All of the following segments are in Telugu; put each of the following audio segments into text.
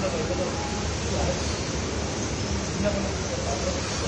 Thank you.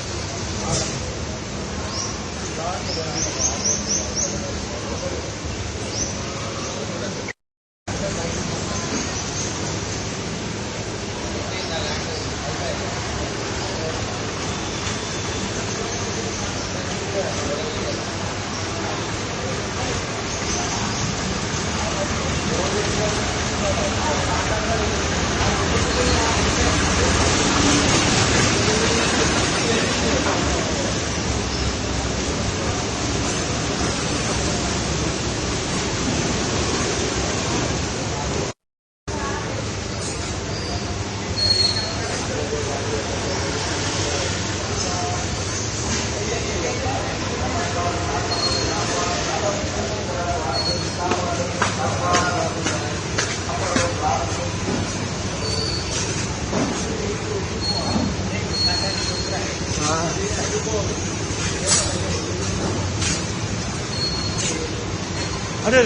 अरे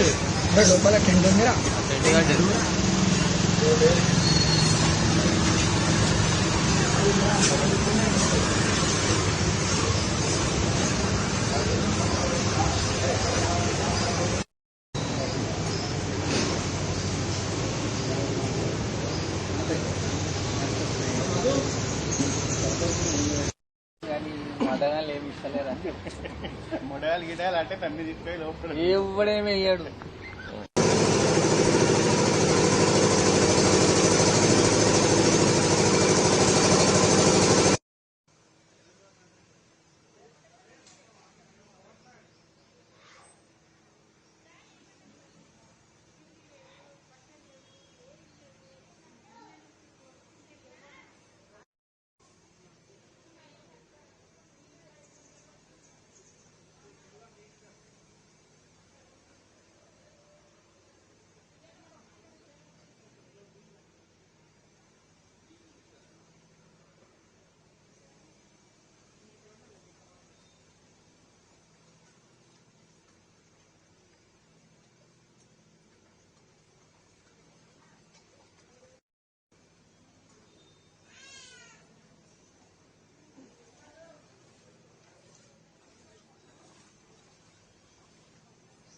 अरे लोकल कैंडल मेरा जरूर మటనాలు ఏమి గిడాలు అంటే తన్ని తీసుకొని లోపల. ఎవడేమి వేయడు.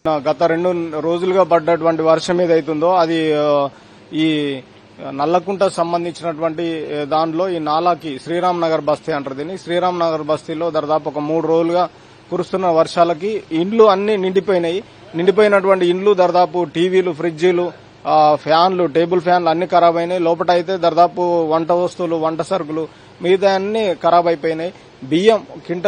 గత రెండు రోజులుగా పడ్డటువంటి వర్షం ఏదైతుందో అది ఈ నల్లకుంట సంబంధించినటువంటి దానిలో ఈ నాలాకి శ్రీరామ్ నగర్ బస్తీ అంటారు దీన్ని. శ్రీరామ్ నగర్ బస్తీలో దాదాపు ఒక మూడు రోజులుగా కురుస్తున్న వర్షాలకి ఇండ్లు అన్ని నిండిపోయినాయి. నిండిపోయినటువంటి ఇండ్లు దాదాపు టీవీలు ఫ్రిడ్జీలు ఫ్యాన్లు టేబుల్ ఫ్యాన్లు అన్ని ఖరాబ్ అయినాయి. లోపల అయితే దాదాపు వంట వస్తువులు వంట సరుకులు మిగతా అన్ని ఖరాబ్ అయిపోయినాయి. బియ్యం కింట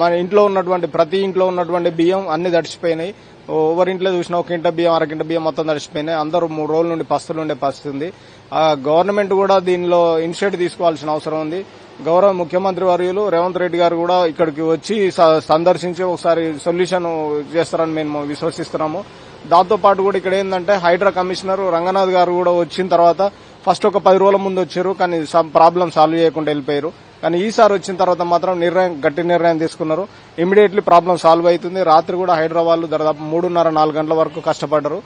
మన ఇంట్లో ఉన్నటువంటి ప్రతి ఇంట్లో ఉన్నటువంటి బియ్యం అన్ని దడిచిపోయినాయి ఎవరి ఇంట్లో చూసినా ఒక ఇంట బియ్యం అరకింట బియ్యం మొత్తం తడిచిపోయినాయి అందరూ మూడు రోజుల నుండి పస్తులు ఉండే పరిస్థితి ఉంది. ఆ, గవర్నమెంట్ కూడా దీనిలో ఇనిషియేటివ్ తీసుకోవాల్సిన అవసరం ఉంది. గౌరవ ముఖ్యమంత్రి వర్యులు రేవంత్ రెడ్డి గారు కూడా ఇక్కడికి వచ్చి స- సందర్శించి ఒకసారి సొల్యూషన్ చేస్తారని మేము విశ్వసిస్తున్నాము. దాంతో పాటు కూడా ఇక్కడ ఏంటంటే హైడ్రా కమిషనర్ రంగనాథ్ గారు కూడా వచ్చిన తర్వాత ఫస్ట్ ఒక పది రోజుల ముందు వచ్చారు కానీ ప్రాబ్లం సాల్వ్ చేయకుండా వెళ్ళిపోయారు. కానీ ఈసారి వచ్చిన తర్వాత మాత్రం నిర్ణయం గట్టి నిర్ణయం తీసుకున్నారు. ఇమీడియట్లీ ప్రాబ్లం సాల్వ్ అవుతుంది. రాత్రి కూడా హైదరాబాద్ దాదాపు మూడున్నర నాలుగు గంటల వరకు కష్టపడ్డారు.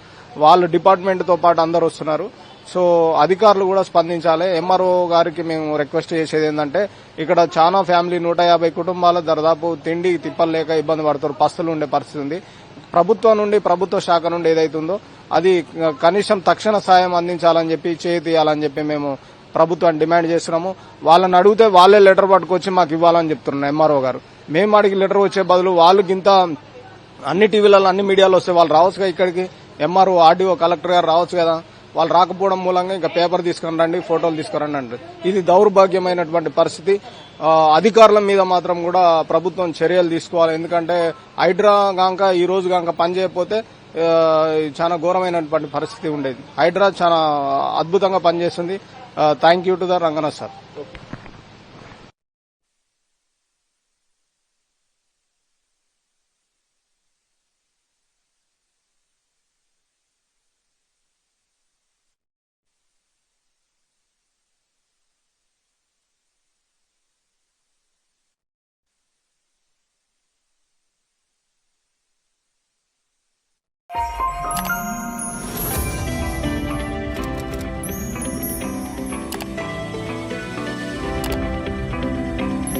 వాళ్ళు డిపార్ట్మెంట్తో పాటు అందరు వస్తున్నారు. సో అధికారులు కూడా స్పందించాలి. ఎంఆర్ఓ గారికి మేము రిక్వెస్ట్ చేసేది ఏంటంటే ఇక్కడ చాలా ఫ్యామిలీ నూట యాభై కుటుంబాలు దాదాపు తిండి తిప్పలు లేక ఇబ్బంది పడుతారు. పస్తులు ఉండే పరిస్థితి ఉంది. ప్రభుత్వం నుండి ప్రభుత్వ శాఖ నుండి ఏదైతుందో అది కనీసం తక్షణ సాయం అందించాలని చెప్పి చేయాలని చెప్పి మేము ప్రభుత్వాన్ని డిమాండ్ చేస్తున్నాము. వాళ్ళని అడిగితే వాళ్ళే లెటర్ పట్టుకొచ్చి మాకు ఇవ్వాలని చెప్తున్నారు ఎంఆర్ఓ గారు. మేము అడిగి లెటర్ వచ్చే బదులు వాళ్ళకి ఇంత అన్ని టీవీలలో అన్ని మీడియాలో వస్తే వాళ్ళు రావచ్చుగా ఇక్కడికి. ఎంఆర్ఓ ఆర్డీఓ కలెక్టర్ గారు రావచ్చు కదా. వాళ్ళు రాకపోవడం మూలంగా ఇంకా పేపర్ తీసుకుని రండి ఫోటోలు తీసుకురండి అండి ఇది దౌర్భాగ్యమైనటువంటి పరిస్థితి. అధికారుల మీద మాత్రం కూడా ప్రభుత్వం చర్యలు తీసుకోవాలి. ఎందుకంటే హైడ్రా గాంక ఈ రోజు గాంక పనిచేయకపోతే చాలా ఘోరమైనటువంటి పరిస్థితి ఉండేది. హైడ్రా చాలా అద్భుతంగా పనిచేస్తుంది. Thank you to the Ranganath sir you